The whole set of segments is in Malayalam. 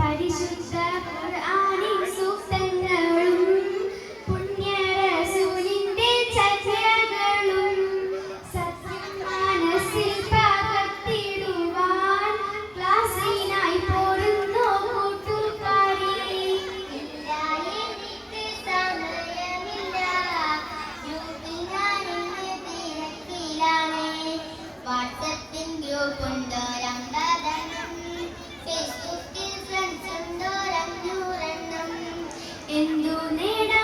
പരിശുദ്ധ ഖുർആനിൻ സൂക്തങ്ങളും പുണ്യ റസൂലിന്റെ ചര്യകളും സത്യം മനസ്സിൽ പകർത്തിടുവാൻ ക്ലാസ്സിനായി പോരുന്നു കൂട്ടുകാരി. ഇല്ല എനിക്ക് സമയമില്ല. ഗ്രൂപ്പിലാണ് തിരക്കിലാണ്. വാട്സപ്പിൻ ഗ്രൂപ്പുണ്ടോ. എന്തു നേടാ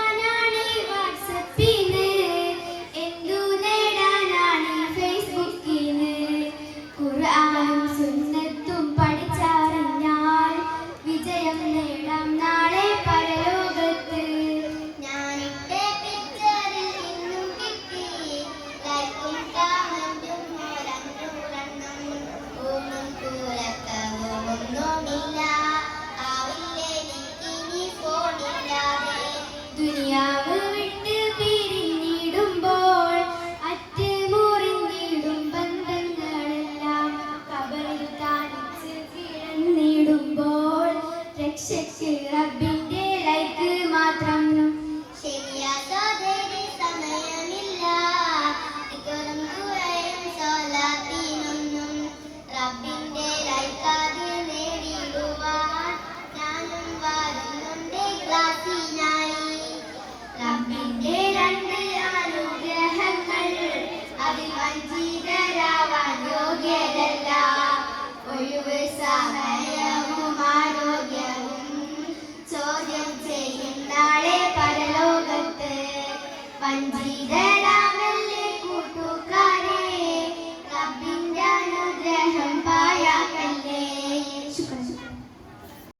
നൽകിയതെല്ലാം ഒഴിവ് സഹായവും ആരോഗ്യവും പരലോകത്ത്. പഞ്ചീതരാ